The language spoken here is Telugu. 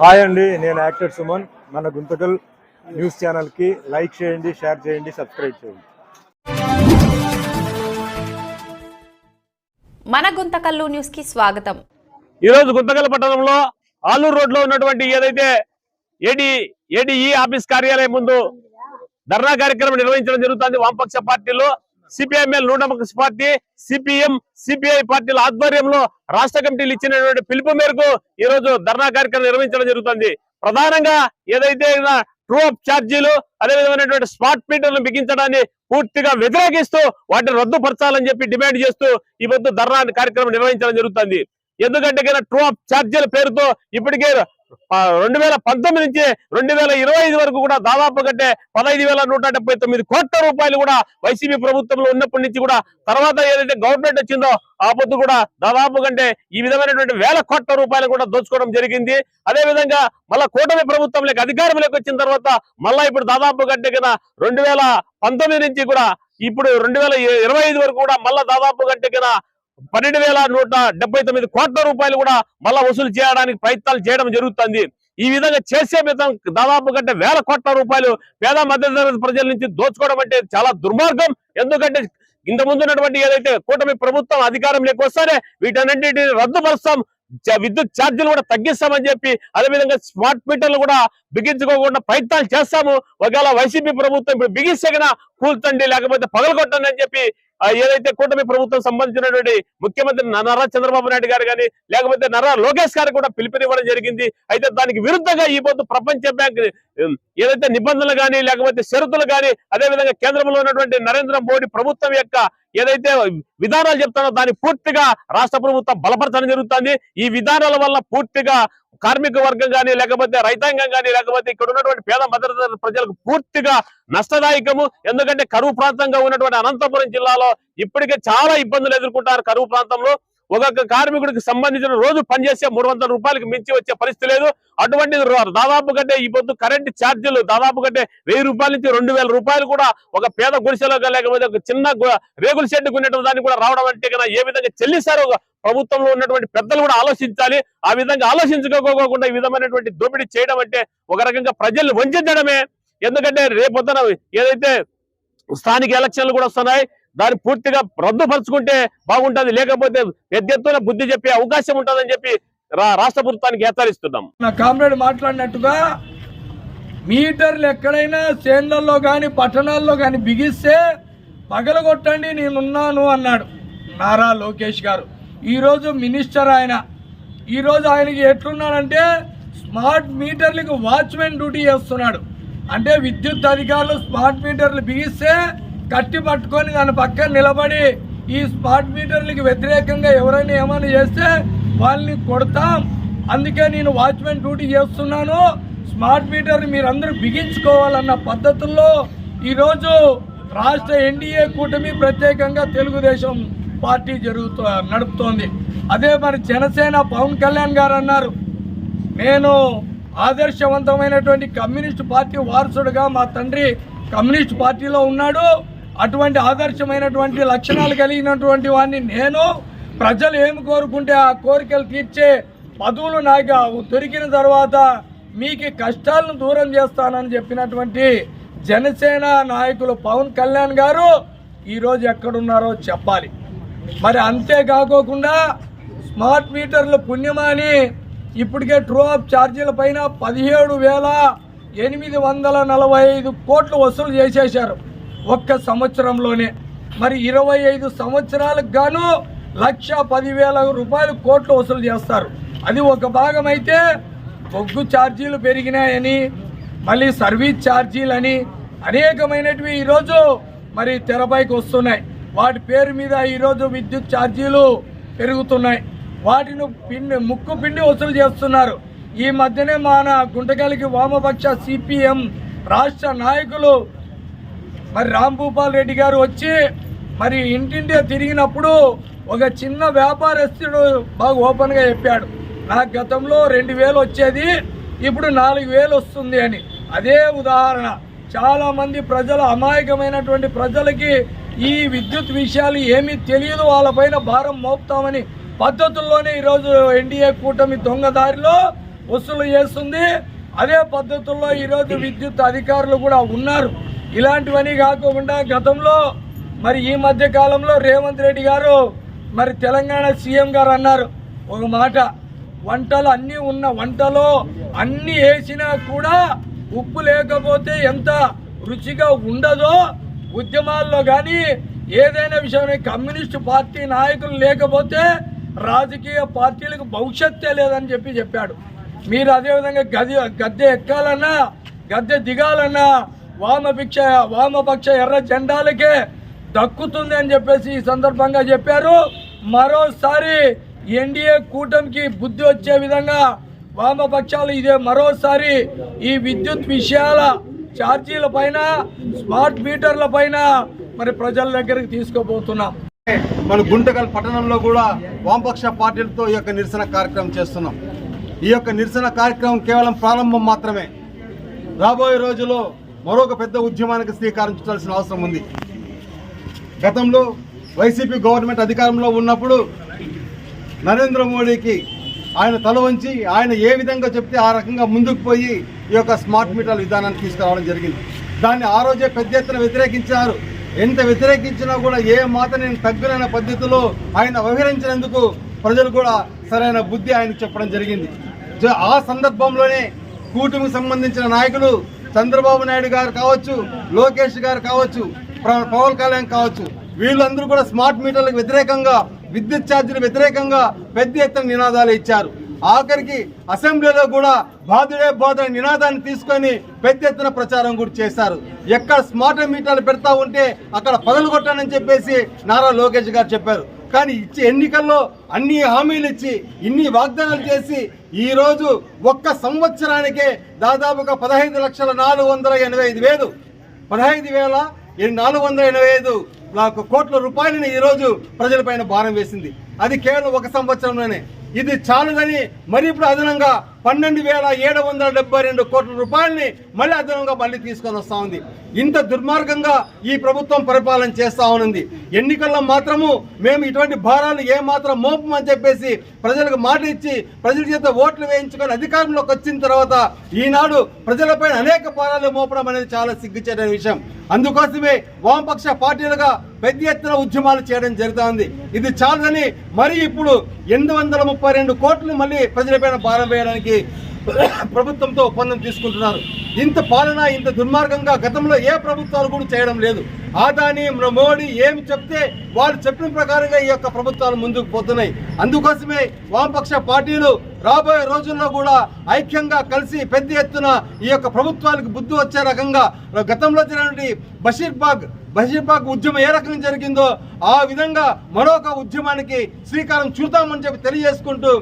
హాయ్ అండి నేను యాక్టర్ సుమన్. మన గుంతకల్ న్యూస్ ఛానల్కి లైక్ చేయండి షేర్ చేయండి సబ్స్క్రైబ్ చేయండి. మన గుంతకల్లు న్యూస్కి స్వాగతం. ఈ రోజు గుంతకల్ పట్టణంలో ఆలూరు రోడ్లో ఉన్నటువంటి ఏదైతే ఏడి ఏడీఈ ఆఫీస్ కార్యాలయం ముందు ధర్నా కార్యక్రమం నిర్వహించడం జరుగుతుంది. వామపక్ష పార్టీలో సిపిఐఎంఎల్ నూటపక్ష పార్టీ సిపిఎం సిపిఐ పార్టీల ఆధ్వర్యంలో రాష్ట్ర కమిటీలు ఇచ్చినటువంటి పిలుపు మేరకు ఈ రోజు ధర్నా కార్యక్రమం నిర్వహించడం జరుగుతుంది. ప్రధానంగా ఏదైతే ట్రూ అప్ ఛార్జీలు అదేవిధమైనటువంటి స్మార్ట్ మీటర్లు బిగించడాన్ని పూర్తిగా వ్యతిరేకిస్తూ వాటిని రద్దుపరచాలని చెప్పి డిమాండ్ చేస్తూ ఈ పొద్దు ధర్నా కార్యక్రమం నిర్వహించడం జరుగుతుంది. ఎందుకంటే కనుక ట్రూ అప్ ఛార్జీల పేరుతో ఇప్పటికే రెండు వేల పంతొమ్మిది నుంచి రెండు వేల ఇరవై ఐదు వరకు కూడా దాదాపు కంటే పదహైదు వేల నూట డెబ్బై తొమ్మిది కోట్ల రూపాయలు కూడా వైసీపీ ప్రభుత్వంలో ఉన్నప్పటి నుంచి కూడా తర్వాత ఏదైతే గవర్నమెంట్ వచ్చిందో ఆ పొద్దు కూడా దాదాపు కంటే ఈ విధమైనటువంటి వేల కోట్ల రూపాయలు కూడా దోచుకోవడం జరిగింది. అదే విధంగా మళ్ళా కూటమి ప్రభుత్వంలోకి అధికారంలోకి వచ్చిన తర్వాత మళ్ళా ఇప్పుడు దాదాపు కంటే కదా రెండు వేల పంతొమ్మిది నుంచి కూడా ఇప్పుడు రెండు వేల ఇరవై ఐదు వరకు కూడా మళ్ళా దాదాపు కంటే కదా పన్నెండు వేల నూట డెబ్బై తొమ్మిది కోట్ల రూపాయలు కూడా మళ్ళా వసూలు చేయడానికి ప్రయత్నాలు చేయడం జరుగుతుంది. ఈ విధంగా చేసే విధం దాదాపు కంటే వేల కోట్ల రూపాయలు పేద మధ్యతరగతి ప్రజల నుంచి దోచుకోవడం అంటే చాలా దుర్మార్గం. ఎందుకంటే ఇంత ముందు ఉన్నటువంటి ఏదైతే కూటమి ప్రభుత్వం అధికారం లేకొస్తారే వీటన్నింటిని రద్దుపరుస్తాం విద్యుత్ ఛార్జీలు కూడా తగ్గిస్తామని చెప్పి అదేవిధంగా స్మార్ట్ మీటర్లు కూడా బిగించుకోకుండా ప్రయత్నాలు చేస్తాము. ఒకవేళ వైసీపీ ప్రభుత్వం ఇప్పుడు కదా కూర్చండి లేకపోతే పగలగొట్టండి అని చెప్పి ఏదైతే కూటమి ప్రభుత్వం సంబంధించినటువంటి ముఖ్యమంత్రి నారా చంద్రబాబు నాయుడు గారు కానీ లేకపోతే నారా లోకేష్ గారు కూడా పిలుపునివ్వడం జరిగింది. అయితే దానికి విరుద్ధంగా ఈ పొద్దు ప్రపంచ బ్యాంక్ ఏదైతే నిబంధనలు కానీ లేకపోతే షరతులు కానీ అదేవిధంగా కేంద్రంలో ఉన్నటువంటి నరేంద్ర మోడీ ప్రభుత్వం యొక్క ఏదైతే విధానాలు చెప్తానో దాన్ని పూర్తిగా రాష్ట్ర ప్రభుత్వం బలపరచడం జరుగుతుంది. ఈ విధానాల వల్ల పూర్తిగా కార్మిక వర్గం కానీ లేకపోతే రైతాంగం కానీ లేకపోతే ఇక్కడ ఉన్నటువంటి పేద భద్రత ప్రజలకు పూర్తిగా నష్టదాయకము. ఎందుకంటే కరువు ప్రాంతంగా ఉన్నటువంటి అనంతపురం జిల్లాలో ఇప్పటికే చాలా ఇబ్బందులు ఎదుర్కొంటారు కరువు ప్రాంతంలో. ఒక్కొక్క కార్మికుడికి సంబంధించిన రోజు పనిచేసే మూడు వందల రూపాయలకు మించి వచ్చే పరిస్థితి లేదు. అటువంటి రో- దాదాపు కంటే ఈ పొద్దు కరెంట్ ఛార్జీలు దాదాపు కంటే వెయ్యి రూపాయల నుంచి రెండు వేల రూపాయలు కూడా ఒక పేద గుడిసెలో లేకపోతే ఒక చిన్న రేగుల షెడ్ కొనేటువంటి దానికి కూడా రావడం అంటే కన్నా ఏ విధంగా చెల్లిస్తారో ప్రభుత్వంలో ఉన్నటువంటి పెద్దలు కూడా ఆలోచించాలి. ఆ విధంగా ఆలోచించుకోకుండా ఈ విధమైనటువంటి దోపిడీ చేయడం అంటే ఒక రకంగా ప్రజల్ని వంచడమే ఎందుకంటే రేపొద్దున ఏదైతే స్థానిక ఎలక్షన్లు కూడా వస్తున్నాయి దాన్ని పూర్తిగా రద్దుపరుచుకుంటే బాగుంటుంది. లేకపోతే పెద్ద ఎత్తున బుద్ధి చెప్పే అవకాశం ఉంటుందని చెప్పి రా- రాష్ట్ర ప్రభుత్వానికి హెచ్చరిస్తున్నాం. నా కామ్రేడ్ మాట్లాడినట్టుగా మీటర్లు ఎక్కడైనా చేన్లలో కానీ పట్టణాల్లో కానీ బిగిస్తే పగలగొట్టండి నేనున్నాను అన్నాడు నారా లోకేష్ గారు. ఈరోజు మినిస్టర్ ఆయన. ఈరోజు ఆయనకి ఎట్లున్నాడంటే స్మార్ట్ మీటర్లకు వాచ్మెన్ డ్యూటీ చేస్తున్నాడు. అంటే విద్యుత్ అధికారులు స్మార్ట్ మీటర్లు బిగిస్తే కట్టి పట్టుకొని దాని పక్కన నిలబడి ఈ స్మార్ట్ మీటర్లకి వ్యతిరేకంగా ఎవరైనా ఏమైనా చేస్తే వాళ్ళని కొడతాం. అందుకే నేను వాచ్మెన్ డ్యూటీ చేస్తున్నాను. స్మార్ట్ మీటర్ని మీరందరూ బిగించుకోవాలన్న పద్ధతుల్లో ఈరోజు రాష్ట్ర ఎన్డీఏ కూటమి ప్రత్యేకంగా తెలుగుదేశం పార్టీ జరుగుతూ నడుపుతోంది. అదే మరి జనసేన పవన్ కళ్యాణ్ గారు అన్నారు. నేను ఆదర్శవంతమైనటువంటి కమ్యూనిస్ట్ పార్టీ వారసుడుగా మా తండ్రి కమ్యూనిస్ట్ పార్టీలో ఉన్నాడు. అటువంటి ఆదర్శమైనటువంటి లక్షణాలు కలిగినటువంటి వాడిని నేను ప్రజలు ఏమి కోరుకుంటే ఆ కోరికలు తీర్చే పదవులు నాకు దొరికిన తర్వాత మీకు కష్టాలను దూరం చేస్తానని చెప్పినటువంటి జనసేన నాయకులు పవన్ కళ్యాణ్ గారు ఈరోజు ఎక్కడున్నారో చెప్పాలి. మరి అంతేకాకోకుండా స్మార్ట్ మీటర్ల పుణ్యమాని ఇప్పటికే ట్రూ ఆఫ్ ఛార్జీల పైన పదిహేడు వేల ఎనిమిది వందల నలభై ఐదు కోట్లు వసూలు చేసేశారు. ఒక్క సంవత్సరంలోనే. మరి ఇరవై ఐదు సంవత్సరాలకు గాను లక్ష పదివేల రూపాయలు కోట్లు వసూలు చేస్తారు. అది ఒక భాగం అయితే బొగ్గు ఛార్జీలు పెరిగినాయని మళ్ళీ సర్వీస్ ఛార్జీలని అనేకమైనటివి ఈరోజు మరి తెరపైకి వస్తున్నాయి. వాటి పేరు మీద ఈరోజు విద్యుత్ ఛార్జీలు పెరుగుతున్నాయి. వాటిని పిండి ముక్కు పిండి వసూలు చేస్తున్నారు. ఈ మధ్యనే మన గుంటకలికి వామపక్ష సిపిఎం రాష్ట్ర నాయకులు మరి రాంభూపాల్ రెడ్డి గారు వచ్చి మరి ఇంటింటే తిరిగినప్పుడు ఒక చిన్న వ్యాపారస్తుడు బాగా ఓపెన్గా చెప్పాడు. నాకు గతంలో రెండు వేలు వచ్చేది ఇప్పుడు నాలుగు వేలు వస్తుంది అని. అదే ఉదాహరణ. చాలామంది ప్రజలు అమాయకమైనటువంటి ప్రజలకి ఈ విద్యుత్ విషయాలు ఏమీ తెలియదు వాళ్ళపైన భారం మోపుతామని పద్ధతుల్లోనే ఈరోజు ఎన్డీఏ కూటమి దొంగదారిలో వసూలు చేస్తుంది. అదే పద్ధతుల్లో ఈరోజు విద్యుత్ అధికారులు కూడా ఉన్నారు. ఇలాంటివన్నీ కాకుండా గతంలో మరి ఈ మధ్య కాలంలో రేవంత్ రెడ్డి గారు మరి తెలంగాణ సీఎం గారు అన్నారు. ఒక మాట వంటలు అన్నీ ఉన్న వంటలో అన్నీ వేసినా కూడా ఉప్పు లేకపోతే ఎంత రుచిగా ఉండదో ఉద్యమాల్లో కానీ ఏదైనా విషయమే కమ్యూనిస్టు పార్టీ నాయకులు లేకపోతే రాజకీయ పార్టీలకు భవిష్యత్తే లేదని చెప్పి చెప్పాడు. మీరు అదేవిధంగా గది గద్దె ఎక్కాలన్నా గద్దె దిగాలన్నా వామపక్ష వామపక్ష ఎర్ర జెండాలకే దక్కుతుంది అని చెప్పేసి ఈ సందర్భంగా చెప్పారు. మరోసారి ఎన్డీఏ కూటమికి బుద్ధి వచ్చే విధంగా వామపక్షాలు ఇదే మరోసారి ఈ విద్యుత్ విషయాల ఛార్జీల పైన స్మార్ట్ మీటర్ల పైన మరి ప్రజల దగ్గరికి తీసుకోబోతున్నాం మన గుంటకల్ పట్టణంలో కూడా వామపక్ష పార్టీలతో ఈ యొక్క నిరసన కార్యక్రమం చేస్తున్నాం. ఈ యొక్క నిరసన కార్యక్రమం కేవలం ప్రారంభం మాత్రమే. రాబోయే రోజుల్లో మరొక పెద్ద ఉద్యమానికి శ్రీకారం చుట్టాల్సిన అవసరం ఉంది. గతంలో వైసీపీ గవర్నమెంట్ అధికారంలో ఉన్నప్పుడు నరేంద్ర మోడీకి ఆయన తల వంచి ఆయన ఏ విధంగా చెప్తే ఆ రకంగా ముందుకు పోయి ఈ యొక్క స్మార్ట్ మీటర్ల విధానాన్ని తీసుకురావడం జరిగింది. దాన్ని ఆ రోజే పెద్ద ఎత్తున వ్యతిరేకించారు. ఎంత వ్యతిరేకించినా కూడా ఏ మాట నేను తగ్గులైన పద్ధతిలో ఆయన వ్యవహరించినందుకు ప్రజలు కూడా సరైన బుద్ధి ఆయనకు చెప్పడం జరిగింది. ఆ సందర్భంలోనే కూటమికి సంబంధించిన నాయకులు చంద్రబాబు నాయుడు గారు కావచ్చు లోకేష్ గారు కావచ్చు పవన్ కళ్యాణ్ కావచ్చు వీళ్ళందరూ కూడా స్మార్ట్ మీటర్లకు వ్యతిరేకంగా విద్యుత్ ఛార్జీలకు వ్యతిరేకంగా పెద్ద ఎత్తున నినాదాలు ఇచ్చారు. ఆఖరికి అసెంబ్లీలో కూడా బాధుడే బాధుడే నినాదాన్ని తీసుకొని పెద్ద ఎత్తున ప్రచారం కూడా చేశారు. ఎక్కడ స్మార్ట్ మీటర్లు పెడతా ఉంటే అక్కడ పగలు కొట్టానని చెప్పేసి నారా లోకేష్ గారు చెప్పారు. కానీ ఇచ్చే ఎన్నికల్లో అన్ని హామీలు ఇచ్చి ఇన్ని వాగ్దానాలు చేసి ఈరోజు ఒక్క సంవత్సరానికే దాదాపుగా పదహైదు లక్షల నాలుగు వందల ఎనభై ఐదు వేలు. పదహైదు వేల నాలుగు వందల ఎనభై ఐదు నాకు కోట్ల రూపాయలని ఈరోజు ప్రజలపైన భారం వేసింది. అది కేవలం ఒక సంవత్సరంలోనే. ఇది చాలుదని మరి ఇప్పుడు అదనంగా పన్నెండు వేల ఏడు వందల డెబ్బై రెండు కోట్ల రూపాయలని మళ్ళీ అదనంగా మళ్ళీ తీసుకొని వస్తా ఉంది. ఇంత దుర్మార్గంగా ఈ ప్రభుత్వం పరిపాలన చేస్తా ఉంది ఎన్నికల్లో మాత్రము మేము ఇటువంటి భారాలు ఏమాత్రం మోపమని చెప్పేసి ప్రజలకు మాట ఇచ్చి ప్రజల చేత ఓట్లు వేయించుకొని అధికారంలోకి వచ్చిన తర్వాత ఈనాడు ప్రజలపై అనేక భారాలు మోపడం అనేది చాలా సిగ్గుచేట విషయం. అందుకోసమే వామపక్ష పార్టీలుగా పెద్ద ఎత్తున ఉద్యమాలు చేయడం జరుగుతోంది ఇది చాలని మరి ఇప్పుడు ఎనిమిది వందల ముప్పై రెండు కోట్లు మళ్ళీ ప్రజలపైన భారం వేయడానికి ప్రభుత్వంతో ఒప్పందం తీసుకుంటున్నారు. ఇంత పాలన ఇంత దుర్మార్గంగా గతంలో ఏ ప్రభుత్వాలు కూడా చేయడం లేదు. ఆదాని మోడీ ఏమి చెప్తే వాళ్ళు చెప్పిన ప్రకారంగా ఈ యొక్క ప్రభుత్వాలు ముందుకు పోతున్నాయి. అందుకోసమే వామపక్ష పార్టీలు రాబోయే రోజుల్లో కూడా ఐక్యంగా కలిసి పెద్ద ఎత్తున ఈ యొక్క ప్రభుత్వానికి బుద్ధి వచ్చే రకంగా గతంలో జరిగినటువంటి బషీర్బాగ్ బషీర్బాగ్ ఉద్యమం ఏ రకంగా జరిగిందో ఆ విధంగా మరొక ఉద్యమానికి శ్రీకారం చూద్దామని చెప్పి తెలియజేసుకుంటూ